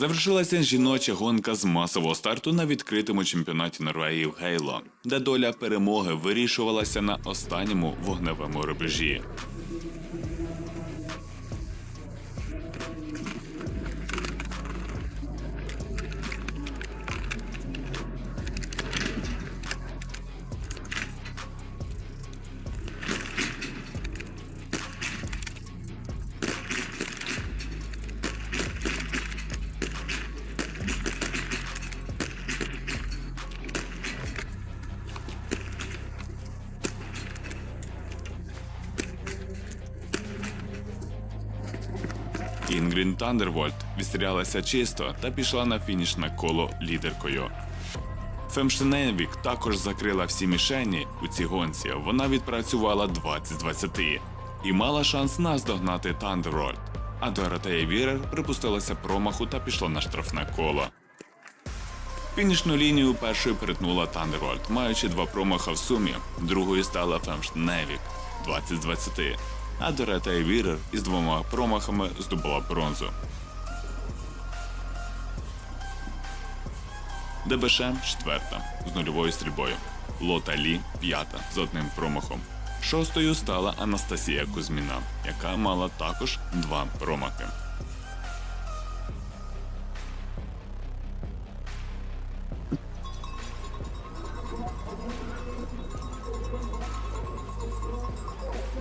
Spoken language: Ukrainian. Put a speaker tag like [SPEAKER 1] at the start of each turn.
[SPEAKER 1] Завершилася жіноча гонка з масового старту на відкритому чемпіонаті Норвегії в Гейло, де доля перемоги вирішувалася на останньому вогневому рубежі. Інгрін Тандервольт відстрілялася чисто та пішла на фінішне коло лідеркою. Фемштеневік також закрила всі мішені у цій гонці. Вона відпрацювала 20 з 20 і мала шанс наздогнати Тандервольт. А Доротея Вірер припустилася промаху та пішла на штрафне коло. Фінішну лінію першою перетнула Тандервольт, маючи два промаха в сумі. Другою стала Фемштеневік 20 з 20. А Дорета Вірер із двома промахами здобула бронзу. Дебешем четверта з нульовою стрільбою. Лота Лі п'ята з одним промахом. Шостою стала Анастасія Кузьміна, яка мала також два промахи.